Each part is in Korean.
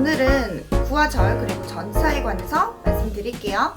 오늘은 구와절 그리고 전치사에 관해서 말씀드릴게요.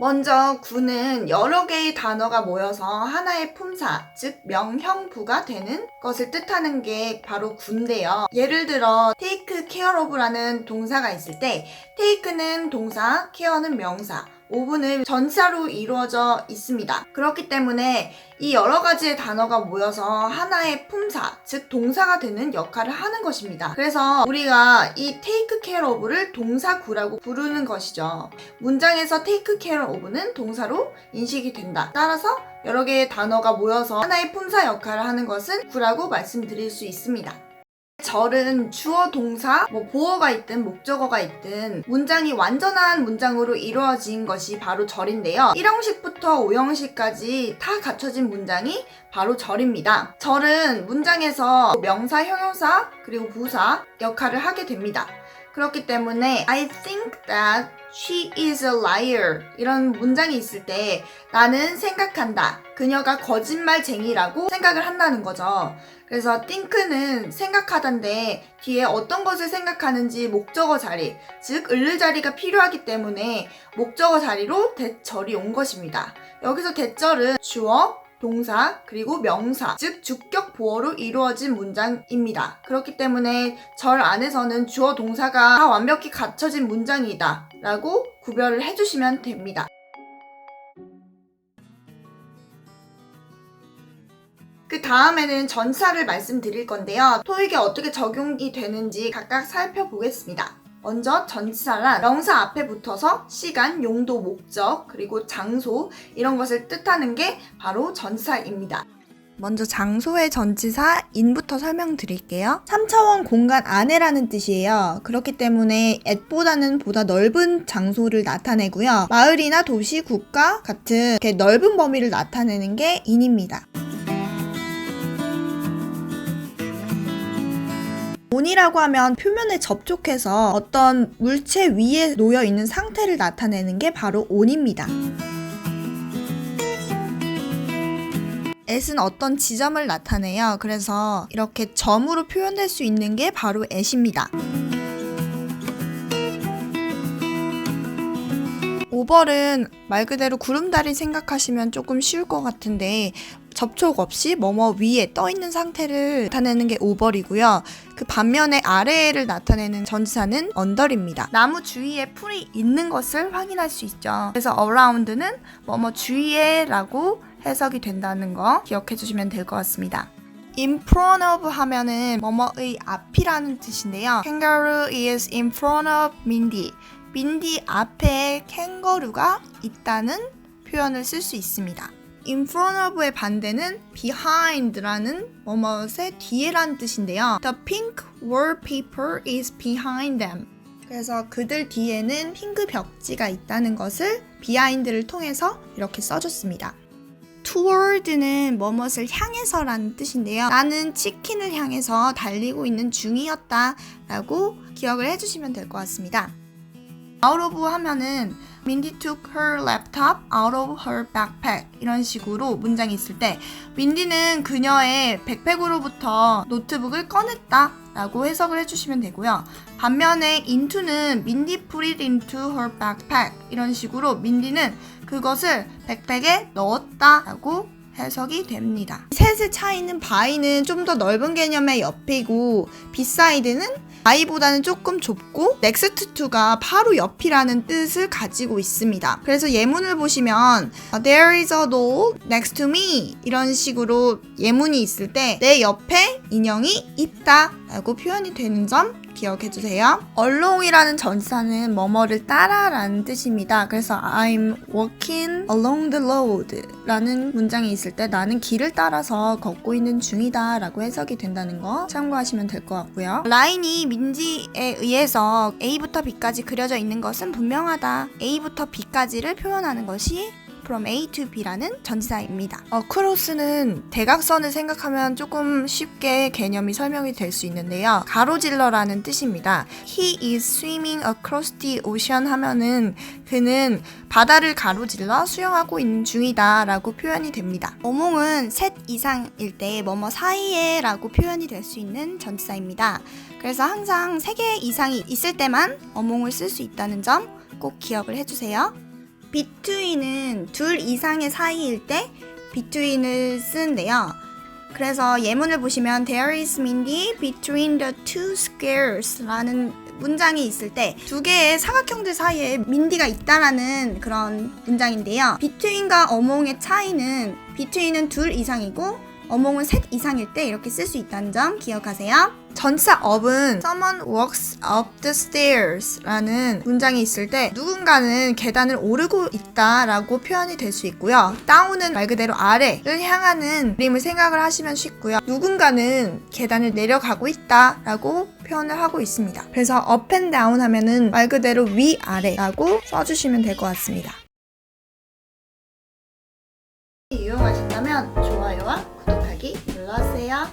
먼저 구는 여러 개의 단어가 모여서 하나의 품사, 즉 명형부가 되는 것을 뜻하는 게 바로 구인데요. 예를 들어 take care of라는 동사가 있을 때 take는 동사, care는 명사, 오분은 전사로 이루어져 있습니다. 그렇기 때문에 이 여러 가지의 단어가 모여서 하나의 품사, 즉 동사가 되는 역할을 하는 것입니다. 그래서 우리가 이 take care of를 동사구라고 부르는 것이죠. 문장에서 take care of는 동사로 인식이 된다. 따라서 여러 개의 단어가 모여서 하나의 품사 역할을 하는 것은 구라고 말씀드릴 수 있습니다. 절은 주어 동사, 뭐 보어가 있든 목적어가 있든 문장이 완전한 문장으로 이루어진 것이 바로 절인데요. 1형식부터 5형식까지 다 갖춰진 문장이 바로 절입니다. 절은 문장에서 명사, 형용사, 그리고 부사 역할을 하게 됩니다. 그렇기 때문에 I think that she is a liar 이런 문장이 있을 때 나는 생각한다. 그녀가 거짓말쟁이라고 생각을 한다는 거죠. 그래서 think는 생각하던데 뒤에 어떤 것을 생각하는지 목적어 자리, 즉 을를 자리가 필요하기 때문에 목적어 자리로 대절이 온 것입니다. 여기서 대절은 주어, 동사, 그리고 명사, 즉 주격 보어로 이루어진 문장입니다. 그렇기 때문에 절 안에서는 주어 동사가 다 완벽히 갖춰진 문장이다 라고 구별을 해주시면 됩니다. 그 다음에는 전사를 말씀드릴 건데요. 토익에 어떻게 적용이 되는지 각각 살펴보겠습니다. 먼저 전치사란 명사 앞에 붙어서 시간, 용도, 목적, 그리고 장소 이런 것을 뜻하는 게 바로 전치사입니다. 먼저 장소의 전치사 인부터 설명드릴게요. 3차원 공간 안에라는 뜻이에요. 그렇기 때문에 at보다는 보다 넓은 장소를 나타내고요. 마을이나 도시, 국가 같은 넓은 범위를 나타내는 게 인입니다. 온이라고 하면 표면에 접촉해서 어떤 물체 위에 놓여 있는 상태를 나타내는 게 바로 온입니다. at은 어떤 지점을 나타내요. 그래서 이렇게 점으로 표현될 수 있는 게 바로 at입니다. 오벌은 말 그대로 구름다리 생각하시면 조금 쉬울 것 같은데 접촉 없이 뭐뭐 위에 떠 있는 상태를 나타내는 게 오벌이고요. 그 반면에 아래를 나타내는 전치사는 언더입니다. 나무 주위에 풀이 있는 것을 확인할 수 있죠. 그래서 around는 뭐뭐 주위에라고 해석이 된다는 거 기억해 주시면 될 것 같습니다. in front of 하면은 뭐뭐의 앞이라는 뜻인데요. Kangaroo is in front of Mindy. 민디 앞에 캥거루가 있다는 표현을 쓸 수 있습니다. in front of의 반대는 behind라는 뭐뭐의 뒤에라는 뜻인데요. The pink wallpaper is behind them. 그래서 그들 뒤에는 핑크 벽지가 있다는 것을 behind를 통해서 이렇게 써줬습니다. toward는 뭐뭇을 향해서라는 뜻인데요. 나는 치킨을 향해서 달리고 있는 중이었다 라고 기억을 해주시면 될 것 같습니다. Out of 하면은 Mindy took her laptop out of her backpack 이런 식으로 문장이 있을 때 민디는 그녀의 백팩으로부터 노트북을 꺼냈다 라고 해석을 해주시면 되고요. 반면에 into는 민디 put it into her backpack 이런 식으로 민디는 그것을 백팩에 넣었다 라고 해석이 됩니다. 셋의 차이는 by는 좀 더 넓은 개념의 옆이고 beside는 by보다는 조금 좁고 next to가 바로 옆이라는 뜻을 가지고 있습니다. 그래서 예문을 보시면 there is a doll next to me 이런 식으로 예문이 있을 때 내 옆에 인형이 있다 라고 표현이 되는 점 기억해 주세요. along이라는 전사는 뭐뭐를 따라라는 뜻입니다. 그래서 I'm walking along the road 라는 문장이 있을 때 나는 길을 따라서 걷고 있는 중이다 라고 해석이 된다는 거 참고하시면 될 것 같고요. 라인이 민지에 의해서 A부터 B까지 그려져 있는 것은 분명하다. A부터 B까지를 표현하는 것이 from A to B라는 전치사입니다. 어, 크로스는 대각선을 생각하면 조금 쉽게 개념이 설명이 될 수 있는데요. 가로질러라는 뜻입니다. He is swimming across the ocean 하면은 그는 바다를 가로질러 수영하고 있는 중이다 라고 표현이 됩니다. 어몽은 셋 이상일 때 뭐뭐 사이에 라고 표현이 될 수 있는 전치사입니다. 그래서 항상 3개 이상이 있을 때만 어몽을 쓸 수 있다는 점 꼭 기억을 해주세요. Between은 둘 이상의 사이일 때 between을 쓰는데요. 그래서 예문을 보시면 There is Mindy between the two squares 라는 문장이 있을 때 두 개의 사각형들 사이에 민디가 있다라는 그런 문장인데요. between과 among의 차이는 between은 둘 이상이고 among은 셋 이상일 때 이렇게 쓸 수 있다는 점 기억하세요. 전치사 up은 someone walks up the stairs 라는 문장이 있을 때 누군가는 계단을 오르고 있다 라고 표현이 될 수 있고요. down은 말 그대로 아래를 향하는 그림을 생각을 하시면 쉽고요. 누군가는 계단을 내려가고 있다 라고 표현을 하고 있습니다. 그래서 up and down 하면은 말 그대로 위 아래라고 써주시면 될 것 같습니다. よ。